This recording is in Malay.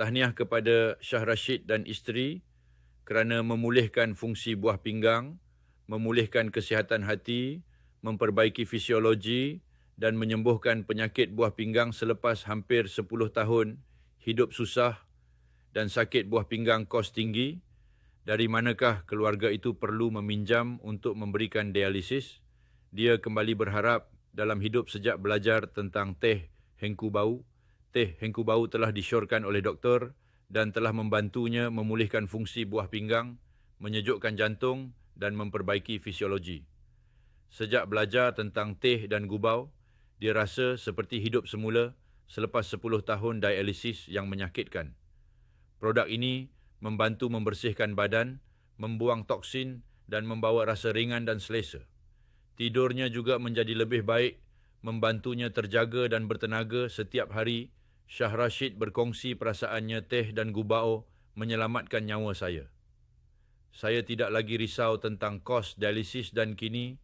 Tahniah kepada Syah Rashid dan isteri kerana memulihkan fungsi buah pinggang, memulihkan kesihatan hati, memperbaiki fisiologi dan menyembuhkan penyakit buah pinggang selepas hampir 10 tahun hidup susah dan sakit buah pinggang kos tinggi. Dari manakah keluarga itu perlu meminjam untuk memberikan dialisis? Dia kembali berharap dalam hidup sejak belajar tentang teh hengku bau teh hengku bau telah disyorkan oleh doktor dan telah membantunya memulihkan fungsi buah pinggang, menyejukkan jantung dan memperbaiki fisiologi. Sejak belajar tentang teh dan gubau, dia rasa seperti hidup semula selepas 10 tahun dialisis yang menyakitkan. Produk ini membantu membersihkan badan, membuang toksin dan membawa rasa ringan dan selesa. Tidurnya juga menjadi lebih baik, membantunya terjaga dan bertenaga setiap hari Syah Rashid berkongsi perasaannya teh dan gubao menyelamatkan nyawa saya. Saya tidak lagi risau tentang kos dialisis dan kini